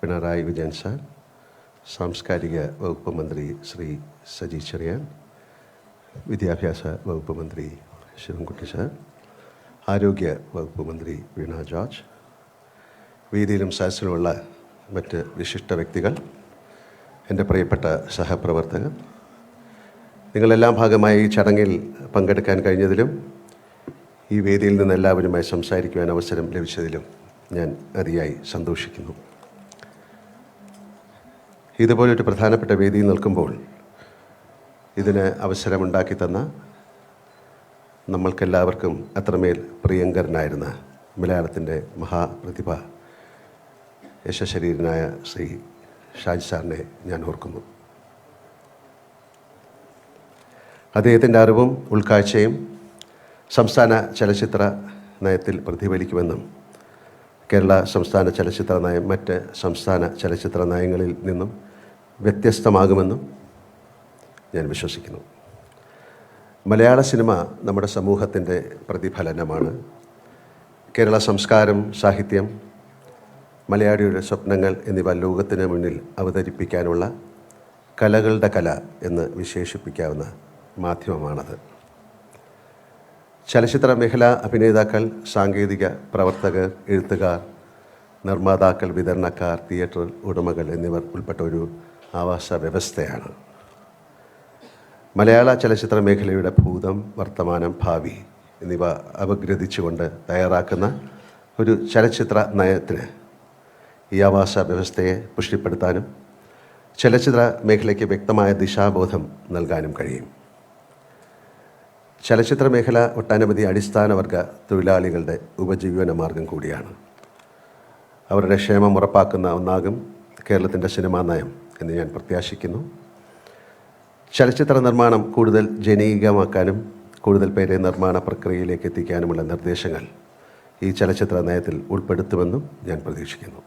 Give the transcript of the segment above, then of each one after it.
Pinarayi Vijayan sir സാംസ്കാരിക വകുപ്പ് മന്ത്രി ശ്രീ സജി ചെറിയാൻ വിദ്യാഭ്യാസ വകുപ്പ് മന്ത്രി ശിവൻകുട്ടി സാർ ആരോഗ്യ വകുപ്പ് മന്ത്രി വീണ ജോർജ് വേദിയിലും സദസ്സിലുമുള്ള മറ്റ് വിശിഷ്ട വ്യക്തികൾ എന്റെ പ്രിയപ്പെട്ട സഹപ്രവർത്തകർ നിങ്ങളെല്ലാം ഭാഗമായി ഈ ചടങ്ങിൽ പങ്കെടുക്കാൻ കഴിഞ്ഞതിലും ഈ വേദിയിൽ നിന്ന് എല്ലാവരുമായി സംസാരിക്കുവാൻ അവസരം ലഭിച്ചതിലും ഞാൻ അതിയായി സന്തോഷിക്കുന്നു. ഇതുപോലൊരു പ്രധാനപ്പെട്ട വേദിയിൽ നിൽക്കുമ്പോൾ ഇതിന് അവസരമുണ്ടാക്കി തന്ന നമ്മൾക്കെല്ലാവർക്കും അത്രമേൽ പ്രിയങ്കരനായിരുന്ന മലയാളത്തിന്റെ മഹാപ്രതിഭ യശശരീരനായ ശ്രീ ഷാജി സാറിനെ ഞാൻ ഓർക്കുന്നു. അദ്ദേഹത്തിന്റെ അറിവും ഉൾക്കാഴ്ചയും സംസ്ഥാന ചലച്ചിത്ര നയത്തിൽ പ്രതിഫലിക്കുമെന്നും കേരള സംസ്ഥാന ചലച്ചിത്ര നയം മറ്റ് സംസ്ഥാന ചലച്ചിത്ര നയങ്ങളിൽ നിന്നും വ്യത്യസ്തമാകുമെന്നും ഞാൻ വിശ്വസിക്കുന്നു. മലയാള സിനിമ നമ്മുടെ സമൂഹത്തിന്റെ പ്രതിഫലനമാണ്. കേരള സംസ്കാരം സാഹിത്യം മലയാളിയുടെ സ്വപ്നങ്ങൾ എന്നിവ ലോകത്തിന് മുന്നിൽ അവതരിപ്പിക്കാനുള്ള കലകളുടെ കല എന്ന് വിശേഷിപ്പിക്കാവുന്ന മാധ്യമമാണത്. ചലച്ചിത്ര മേഖല അഭിനേതാക്കൾ സാങ്കേതിക പ്രവർത്തകർ എഴുത്തുകാർ നിർമ്മാതാക്കൾ വിതരണക്കാർ തിയേറ്റർ ഉടമകൾ എന്നിവർ ഉൾപ്പെട്ട ഒരു ആവാസ വ്യവസ്ഥയാണ് മലയാള ചലച്ചിത്ര മേഖലയുടെ ഭൂതം വർത്തമാനം ഭാവി എന്നിവ അപഗ്രഥിച്ചുകൊണ്ട് തയ്യാറാക്കുന്ന ഒരു ചലച്ചിത്ര നയത്തിന് ഈ ആവാസ വ്യവസ്ഥയെ പുഷ്ടിപ്പെടുത്താനും ചലച്ചിത്ര മേഖലയ്ക്ക് വ്യക്തമായ ദിശാബോധം നൽകാനും കഴിയും. ചലച്ചിത്ര മേഖല ഒട്ടനവധി അടിസ്ഥാനവർഗ തൊഴിലാളികളുടെ ഉപജീവന മാർഗം കൂടിയാണ്. അവരുടെ ക്ഷേമം ഉറപ്പാക്കുന്ന ഒന്നാകും കേരളത്തിന്റെ സിനിമാ നയം. എന്ന് ഞാൻ പ്രത്യാശിക്കുന്നു. ചലച്ചിത്ര നിർമ്മാണം കൂടുതൽ ജനീകമാക്കാനും കൂടുതൽ പേരെ നിർമ്മാണ പ്രക്രിയയിലേക്ക് എത്തിക്കാനുമുള്ള നിർദ്ദേശങ്ങൾ ഈ ചലച്ചിത്ര നയത്തിൽ ഉൾപ്പെടുത്തുമെന്നും ഞാൻ പ്രതീക്ഷിക്കുന്നു.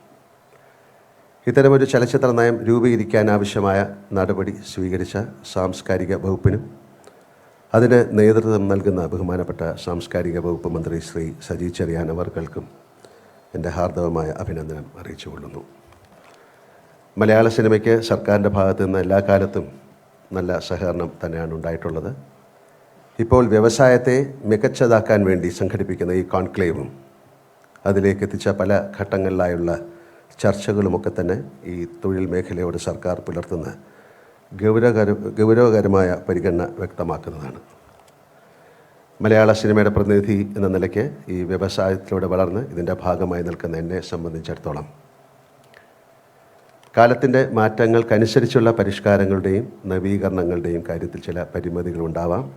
ഇത്തരമൊരു ചലച്ചിത്ര നയം രൂപീകരിക്കാൻ ആവശ്യമായ നടപടി സ്വീകരിച്ച സാംസ്കാരിക വകുപ്പിനും അതിന് നേതൃത്വം നൽകുന്ന ബഹുമാനപ്പെട്ട സാംസ്കാരിക വകുപ്പ് മന്ത്രി ശ്രീ സജി ചെറിയാൻ അവർക്കും എന്റെ ഹാർദവമായ അഭിനന്ദനം അറിയിച്ചുകൊള്ളുന്നു. മലയാള സിനിമയ്ക്ക് സർക്കാരിന്റെ ഭാഗത്തു നിന്ന് എല്ലാ കാലത്തും നല്ല സഹകരണം തന്നെയാണ് ഉണ്ടായിട്ടുള്ളത്. ഇപ്പോൾ വ്യവസായത്തെ മികച്ചതാക്കാൻ വേണ്ടി സംഘടിപ്പിക്കുന്ന ഈ കോൺക്ലേവും അതിലേക്ക് എത്തിച്ച പല ഘട്ടങ്ങളിലായുള്ള ചർച്ചകളുമൊക്കെ തന്നെ ഈ തൊഴിൽ മേഖലയോട് സർക്കാർ പുലർത്തുന്ന ഗൗരവകര ഗൗരവകരമായ പരിഗണന വ്യക്തമാക്കുന്നതാണ്. മലയാള സിനിമയുടെ പ്രതിനിധി എന്ന നിലയ്ക്ക് ഈ വ്യവസായത്തിലൂടെ വളർന്ന് ഇതിന്റെ ഭാഗമായി നിൽക്കുന്ന എന്നെ സംബന്ധിച്ചിടത്തോളം കാലത്തിന്റെ മാറ്റങ്ങൾക്കനുസരിച്ചുള്ള പരിഷ്കാരങ്ങളുടെയും നവീകരണങ്ങളുടെയും കാര്യത്തിൽ ചില പരിമിതികളുണ്ടാവാം.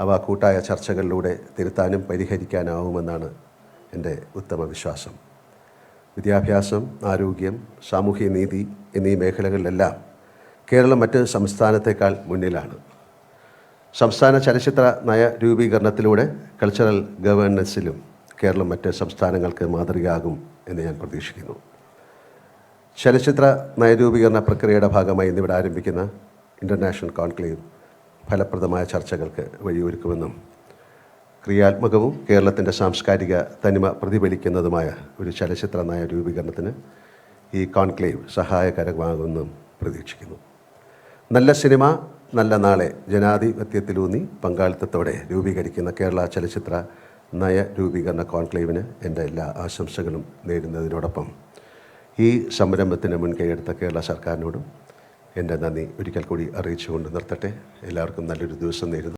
അവ കൂട്ടായ ചർച്ചകളിലൂടെ തിരുത്താനും പരിഹരിക്കാനാവുമെന്നാണ് എന്റെ ഉത്തമ വിശ്വാസം. വിദ്യാഭ്യാസം ആരോഗ്യം സാമൂഹ്യ നീതി എന്നീ മേഖലകളിലെല്ലാം കേരളം മറ്റ് സംസ്ഥാനത്തേക്കാൾ മുന്നിലാണ്. സംസ്ഥാന ചലച്ചിത്ര നയ രൂപീകരണത്തിലൂടെ കൾച്ചറൽ ഗവേണൻസിലും കേരളം മറ്റ് സംസ്ഥാനങ്ങൾക്ക് മാതൃകയാകും എന്ന് ഞാൻ പ്രതീക്ഷിക്കുന്നു. ചലച്ചിത്ര നയരൂപീകരണ പ്രക്രിയയുടെ ഭാഗമായി ഇന്നിവിടെ ആരംഭിക്കുന്ന ഇന്റർനാഷണൽ കോൺക്ലേവ് ഫലപ്രദമായ ചർച്ചകൾക്ക് വഴിയൊരുക്കുമെന്നും ക്രിയാത്മകവും കേരളത്തിന്റെ സാംസ്കാരിക തനിമ പ്രതിഫലിക്കുന്നതുമായ ഒരു ചലച്ചിത്ര നയ രൂപീകരണത്തിന് ഈ കോൺക്ലേവ് സഹായകരമാകുമെന്നും പ്രതീക്ഷിക്കുന്നു. നല്ല സിനിമ നല്ല നാളെ ജനാധിപത്യത്തിലൂന്നി പങ്കാളിത്തത്തോടെ രൂപീകരിക്കുന്ന കേരള ചലച്ചിത്ര നയ രൂപീകരണ കോൺക്ലേവിന് എന്റെ എല്ലാ ആശംസകളും നേരുന്നതിനോടൊപ്പം ഈ സംരംഭത്തിന് മുൻകൈയെടുത്ത കേരള സർക്കാരിനോടും എന്റെ നന്ദി. ഒരിക്കൽ കൂടി അറിയിച്ചുകൊണ്ട് നിർത്തട്ടെ. എല്ലാവർക്കും നല്ലൊരു ദിവസം നേരുന്നു.